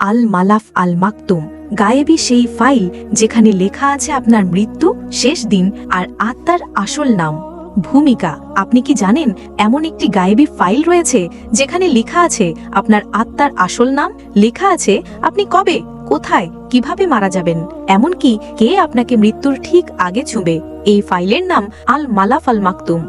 আল মালাফ আল মাকতুম গায়েবি সেই ফাইল যেখানে লেখা আছে আপনার মৃত্যু, শেষ দিন আর আত্মার আসল নাম। ভূমিকা, আপনি কি জানেন, এমন একটি গায়েবী ফাইল রয়েছে যেখানে লেখা আছে আপনার আত্মার আসল নাম? লেখা আছে, আপনি কবে, কোথায়, কীভাবে মারা যাবেন? এমনকি কে আপনাকে মৃত্যুর ঠিক আগে ছুঁবে? এই ফাইলের নাম আল মালাফ আল মাকতুম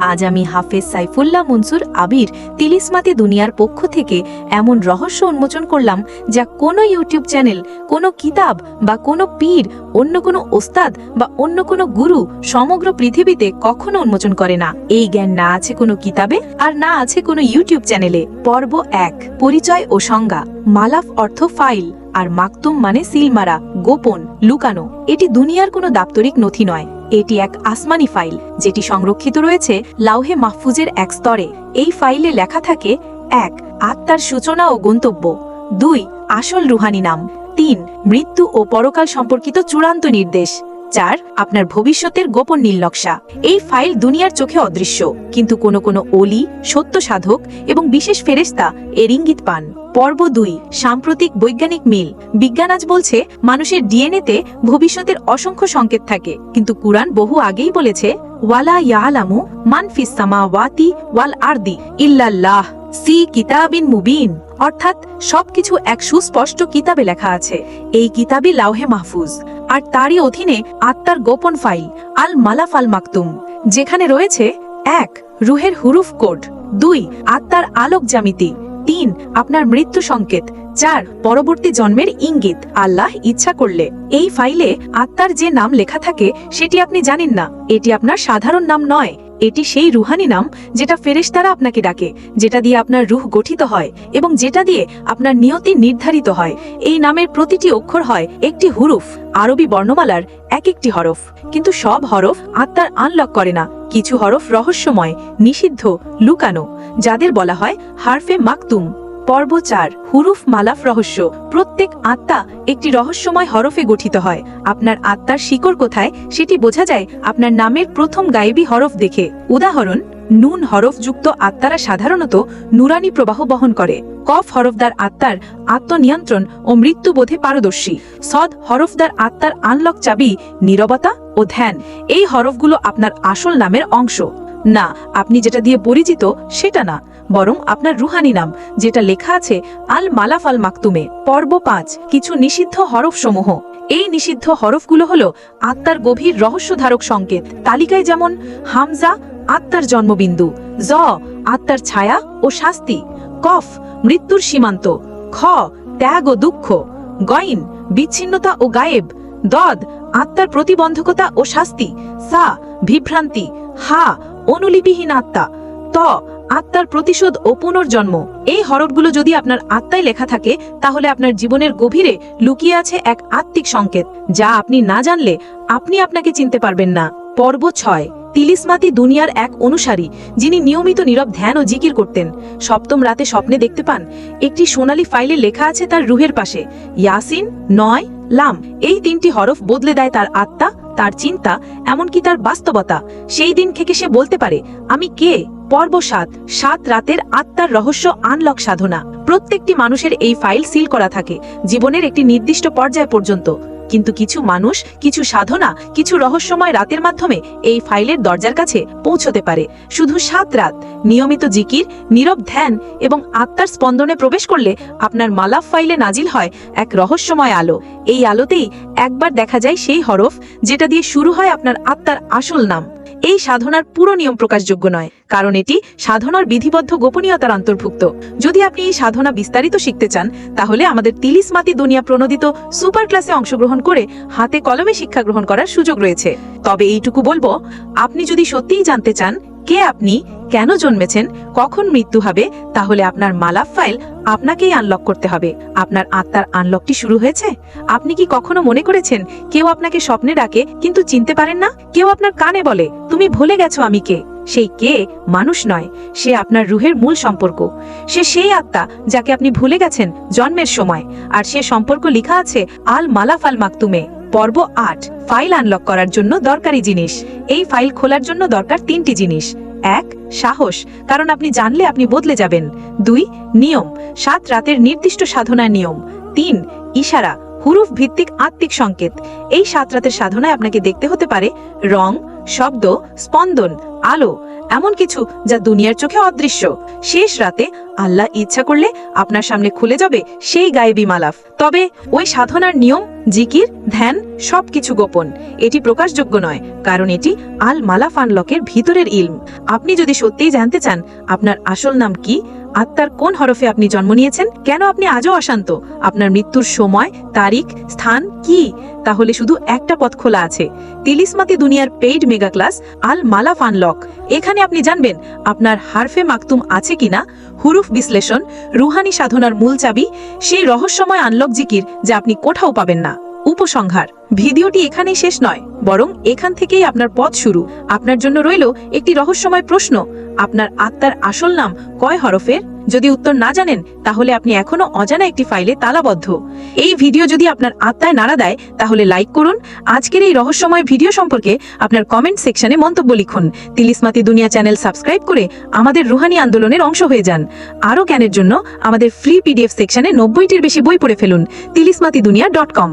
আজ আমি হাফেজ সাইফুল্লাহ মনসুর আবির তিলিসমাতি দুনিয়ার পক্ষ থেকে এমন রহস্য উন্মোচন করলাম যা কোনো ইউটিউব চ্যানেল, কোনো কিতাব বা কোনো পীর, অন্য কোনো ওস্তাদ বা অন্য কোনো গুরু সমগ্র পৃথিবীতে কখনো উন্মোচন করে না। এই জ্ঞান না আছে কোনো কিতাবে আর না আছে কোনো ইউটিউব চ্যানেলে। পর্ব এক, পরিচয় ও সংজ্ঞা। মালাফ অর্থ ফাইল। আর মাকতুম মানে সিলমারা, গোপন, লুকানো। এটি দুনিয়ার কোনো দাপ্তরিক নথি নয়। এটি এক আসমানি ফাইল, যেটি সংরক্ষিত রয়েছে লাউহে মাহফুজের এক স্তরে। এই ফাইলে লেখা থাকে, এক, আত্মার সূচনা ও গন্তব্য। দুই, আসল রুহানি নাম। তিন, মৃত্যু ও পরকাল সম্পর্কিত চূড়ান্ত নির্দেশ। চার, আপনার ভবিষ্যতের গোপন নীলনকশা এই ফাইল দুনিয়ার চোখে অদৃশ্য, কিন্তু কোনো কোনো অলি, সত্য সাধক এবং বিশেষ ফেরেস্তা এর ইঙ্গিত পান। পর্ব দুই, সাম্প্রতিক বৈজ্ঞানিক মিল। বিজ্ঞান আজ বলছে, মানুষের ডিএনএতে ভবিষ্যতের অসংখ্য সংকেত থাকে, কিন্তু কুরআন বহু আগেই বলেছে, ওয়ালা ইয়ালামু মান ফিস সামাওয়াতি ওয়াল আরদি ইল্লাল্লাহ সি কিতাবিন মুবিন। অর্থাৎ সবকিছু এক সুস্পষ্ট কিতাবে লেখা আছে। এই কিতাবই লাউহে মাহফুজ। আর তারই অধীনে আত্মার গোপন ফাইল, আল মালাফ আল মাকতুম যেখানে রয়েছে, এক, রুহের হুরুফ কোড, দুই, আত্মার আলোক জামিতি তিন, আপনার মৃত্যু সংকেত, চার, পরবর্তী জন্মের ইঙ্গিত, আল্লাহ ইচ্ছা করলে। এই ফাইলে আত্মার যে নাম লেখা থাকে, সেটি আপনি জানেন না। এটি আপনার সাধারণ নাম নয়। এটি সেই রুহানি নাম যেটা ফেরেশতারা আপনাকে ডাকে, যেটা দিয়ে আপনার রুহ গঠিত হয় এবং যেটা দিয়ে আপনার নিয়তি নির্ধারিত হয়। এই নামের প্রতিটি অক্ষর হয় একটি হুরুফ, আরবি বর্ণমালার এক একটি হরফ। কিন্তু সব হরফ আত্মার আনলক করে না। কিছু হরফ রহস্যময়, নিষিদ্ধ, লুকানো, যাদের বলা হয় হারফে মাকতুম। পর্ব চার, হুরুফ মালাফ রহস্য। প্রত্যেক আত্মা একটি রহস্যময় হরফে গঠিত হয়। আপনার আত্মার শিকড় কোথায় সেটি বোঝা যায় আপনার নামের প্রথম গায়েবী হরফ দেখে। উদাহরণ, নুন হরফযুক্ত আত্মারা সাধারণত নুরানি প্রবাহ বহন করে। কফ হরফদার আত্মার আত্মনিয়ন্ত্রণ ও মৃত্যুবোধে পারদর্শী। সদ হরফদার আত্মার আনলক চাবি, নীরবতা ও ধ্যান। এই হরফগুলো আপনার আসল নামের অংশ। না, আপনি যেটা দিয়ে পরিচিত সেটা না, বরং আপনার রুহানি নাম, যেটা লেখা আছে আল মালাফ আল মাকতুমে, পর্ব পাঁচ, কিছু নিষিদ্ধ হরফ সমূহ এই নিষিদ্ধ হরফগুলো হল আত্মার গভীর রহস্যধারক সংকেত, তালিকায় যেমন হামজা, আত্মার জন্মবিন্দু, জ, আত্মার ছায়া ও শাস্তি, কফ, মৃত্যুর সীমান্ত, খ, ত্যাগ ও দুঃখ, গইন, বিচ্ছিন্নতা ও গায়েব, দদ, আত্মার প্রতিবন্ধকতা ও শাস্তি, সা, বিভ্রান্তি, হা অনুলিপিহীন আত্মা। ত, আত্মার প্রতিশোধ ও পুনর্জন্ম। এই হরফগুলো যদি আপনার আত্মায় লেখা থাকে, তাহলে আপনার জীবনের গভীরে লুকিয়ে আছে এক আত্মিক সংকেত, যা আপনি না জানলে আপনি আপনাকে চিনতে পারবেন না। পর্ব ছয়, তিলিসমাতি দুনিয়ার এক অনুসারী, যিনি নিয়মিত নীরব ধ্যান ও জিকির করতেন। সপ্তম রাতে স্বপ্নে দেখতে পান, একটি সোনালি ফাইলে লেখা আছে তার রুহের পাশে, ইয়াসিন, নয়, লাম। এই তিনটি হরফ বদলে দেয় তার আত্মা তার চিন্তা, এমনকি তার বাস্তবতা, সেই দিন থেকে সে বলতে পারে, আমি কে? পর্ব সাত সাত রাতের আত্মার রহস্য আনলক সাধনা। প্রত্যেকটি মানুষের এই ফাইল সিল করা থাকে, জীবনের একটি নির্দিষ্ট পর্যায় পর্যন্ত। কিন্তু কিছু মানুষ, কিছু সাধনা, কিছু রহস্যময় রাতের মাধ্যমে এই ফাইলের দরজার কাছে পৌঁছতে পারে। শুধু সাত রাত, নিয়মিত জিকির, নীরব ধ্যান এবং আত্মার স্পন্দনে প্রবেশ করলে আপনার মালাফ ফাইলে নাজিল হয় এক রহস্যময় আলো। এই আলোতেই একবার দেখা যায় সেই হরফ, যেটা দিয়ে শুরু হয় আপনার আত্মার আসল নাম। এই সাধনার পুরো নিয়ম প্রকাশযোগ্য নয়, কারণ এটি সাধনার বিধিবদ্ধ গোপনীয়তার অন্তর্ভুক্ত। যদি আপনি এই সাধনা বিস্তারিত শিখতে চান, তাহলে আমাদের তিলিসমাতি দুনিয়া প্রণোদিত সুপার ক্লাসে অংশগ্রহণ করে হাতে কলমে শিক্ষা গ্রহণ করার সুযোগ রয়েছে। তবে এইটুকু বলব, আপনি যদি সত্যিই জানতে চান কে আপনি? কেন জন্মেছেন? কখন মৃত্যু হবে? তাহলে আপনার মালাফ ফাইল আপনাকেই আনলক করতে হবে। আপনার আত্মার আনলকটি শুরু হয়েছে? আপনি কি কখনো মনে করেছেন কেউ আপনাকে স্বপ্নে ডাকে কিন্তু চিনতে পারেন না? কেউ আপনার কানে বলে, তুমি ভুলে গেছো আমি কে? সেই কে মানুষ নয়। সে আপনার রুহের মূল সম্পর্ক। সে সেই আত্মা যাকে আপনি ভুলে গেছেন জন্মের সময়। আর সে সম্পর্ক লেখা আছে, আল মালাফ আল মাকতুমে। পর্ব আট, ফাইল আনলক করার জন্য দরকারি জিনিস। এই ফাইল খোলার জন্য দরকার তিনটি জিনিস। এক, সাহস, কারণ আপনি জানলে আপনি বদলে যাবেন। দুই, নিয়ম, সাত রাতের নির্দিষ্ট সাধনার নিয়ম। তিন, ইশারা, হুরুফ ভিত্তিক আত্মিক সংকেত। এই সাত রাতের সাধনায় আপনাকে দেখতে হতে পারে রং, শব্দ, স্পন্দন, আলো, এমন কিছু যা দুনিয়ার চোখে অদৃশ্য। শেষ রাতে আল্লাহ ইচ্ছা করলে আপনার সামনে খুলে যাবে সেই গায়েবী মালাফ। তবে ওই সাধনার নিয়ম জিকির, ধ্যান, সবকিছু গোপন। এটি প্রকাশযোগ্য নয়, কারণ এটি আল মালাফানলকের ভিতরের ইলম। আপনি যদি সত্যিই জানতে চান, আপনার আসল নাম কি আত্মার কোন হরফে আপনি জন্ম নিয়েছেন? কেন আপনি আজও অশান্ত? আপনার মৃত্যুর সময়, তারিখ, স্থান কি? তাহলে শুধু একটা পথ খোলা আছে। তিলিসমাতি দুনিয়ার পেইড মেগা ক্লাস, আল মালাফ আনলক এখানে আপনি জানবেন, আপনার হারফে মাকতুম আছে কিনা, হুরুফ বিশ্লেষণ, রুহানি সাধনার মূল চাবি, সেই রহস্যময় আনলক জিকির যা আপনি কোথাও পাবেন না। উপসংহার। ভিডিওটি এখানেই শেষ নয়, বরং এখান থেকেই আপনার পথ শুরু। আপনার জন্য রইল একটি রহস্যময় প্রশ্ন, আপনার আত্মার আসল নাম কয় হরফের? যদি উত্তর না জানেন, তাহলে আপনি এখনও অজানা একটি ফাইলে তালাবদ্ধ। এই ভিডিও যদি আপনার আত্মায় নাড়া দেয়, তাহলে লাইক করুন। আজকের এই রহস্যময় ভিডিও সম্পর্কে আপনার কমেন্ট সেকশনে মন্তব্য লিখুন। তিলিসমাতি দুনিয়া চ্যানেল সাবস্ক্রাইব করে আমাদের রুহানি আন্দোলনের অংশ হয়ে যান। আরও জ্ঞানের জন্য আমাদের ফ্রি পিডিএফ সেকশনে নব্বইটির বেশি বই পড়ে ফেলুন। তিলিসমাতি দুনিয়া ডট কম।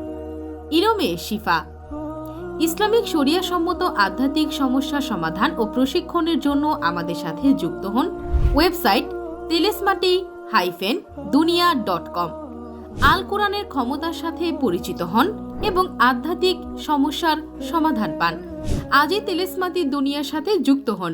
ইরমে শিফা। ইসলামিক শরিয়া সম্মত আধ্যাত্মিক সমস্যা সমাধান ও প্রশিক্ষণের জন্য আমাদের সাথে যুক্ত হন website Tilismati hyphen Duniya dot com. আল কোরআনের ক্ষমতার সাথে পরিচিত হন এবং আধ্যাত্মিক সমস্যার সমাধান পান। আজই তেলেসমাতি দুনিয়ার সাথে যুক্ত হন।